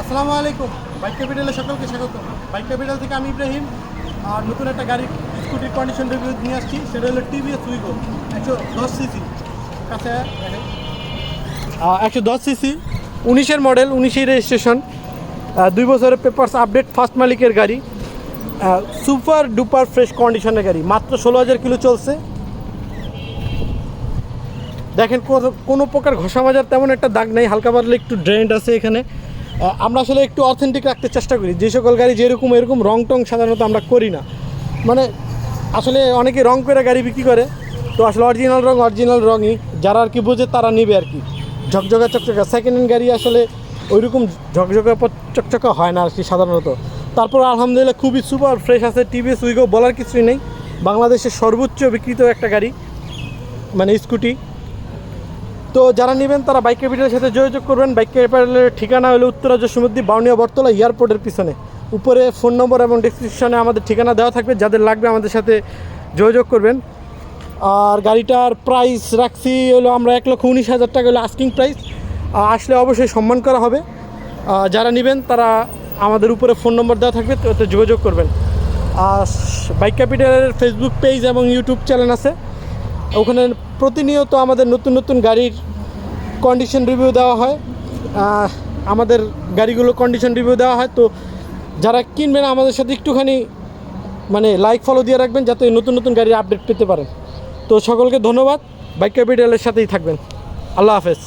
আসসালামু আলাইকুম। বাইক ক্যাপিটালে সকলকে স্বাগত। বাইক ক্যাপিটাল থেকে আমি ইব্রাহিম, আর নতুন একটা গাড়ির স্কুটির কন্ডিশন রিভিউ নিয়ে আসছি। সেটা হলো টিভিএস উইগো একশো দশ সিসি কাছে একশো দশ সিসি উনিশের মডেল উনিশের রেজিস্ট্রেশন দুই বছরের পেপারস আপডেট ফার্স্ট মালিকের গাড়ি। সুপার ডুপার ফ্রেশ কন্ডিশনের গাড়ি। মাত্র ষোলো হাজার কিলো চলছে। দেখেন কোনো প্রকার ঘষা মাজার তেমন একটা দাগ নেই। হালকা পাতলা একটু ড্রেন্ড আছে এখানে। আমরা আসলে একটু অথেন্টিক রাখতে চেষ্টা করি। যে সকল গাড়ি যেরকম এরকম রং টং সাধারণত আমরা করি না। মানে আসলে অনেকে রং করে গাড়ি বিক্রি করে, তো আসলে অরিজিনাল রং অরিজিনাল রঙই, যারা আর কি বোঝে তারা নেবে আর কি। ঝকঝকা চকচকা সেকেন্ড হ্যান্ড গাড়ি আসলে ওইরকম ঝকঝকা চকচকা হয় না আর কি সাধারণত। তারপর আলহামদুলিল্লাহ খুবই সুপার ফ্রেশ আছে টিভিএস উইগো বলার কিছুই নেই। বাংলাদেশের সর্বোচ্চ বিক্রিত একটা গাড়ি মানে স্কুটি তো যারা নেবেন, তারা বাইক ক্যাপিটালের সাথে যোগাযোগ করবেন। বাইক ক্যাপিটালের ঠিকানা হলো উত্তরা যশোমদ্দি বাউনিয়া বটতলা এয়ারপোর্টের পিছনে। উপরে ফোন নম্বর এবং ডিসক্রিপশনে আমাদের ঠিকানা দেওয়া থাকবে। যাদের লাগবে আমাদের সাথে যোগাযোগ করবেন। আর গাড়িটার প্রাইস রাখছি হলো আমরা এক লক্ষ উনিশ হাজার টাকা হলো আস্কিং প্রাইস আসলে অবশ্যই সম্মান করা হবে। যারা নেবেন, তারা আমাদের উপরে ফোন নম্বর দেওয়া থাকবে, তো যোগাযোগ করবেন। আর বাইক ক্যাপিটালের ফেসবুক পেজ এবং ইউটিউব চ্যানেল আছে। ওখানে প্রতিনিয়ত আমাদের নতুন নতুন গাড়ির কন্ডিশন রিভিউ দেওয়া হয়। আমাদের গাড়িগুলো কন্ডিশন রিভিউ দেওয়া হয়। তো যারা কিনবেন আমাদের সাথে একটুখানি মানে লাইক ফলো দিয়ে রাখবেন যাতে নতুন নতুন গাড়ির আপডেট পেতে পারেন। তো সকলকে ধন্যবাদ। বাইক ক্যাপিটালের সাথেই থাকবেন। আল্লাহ হাফেজ।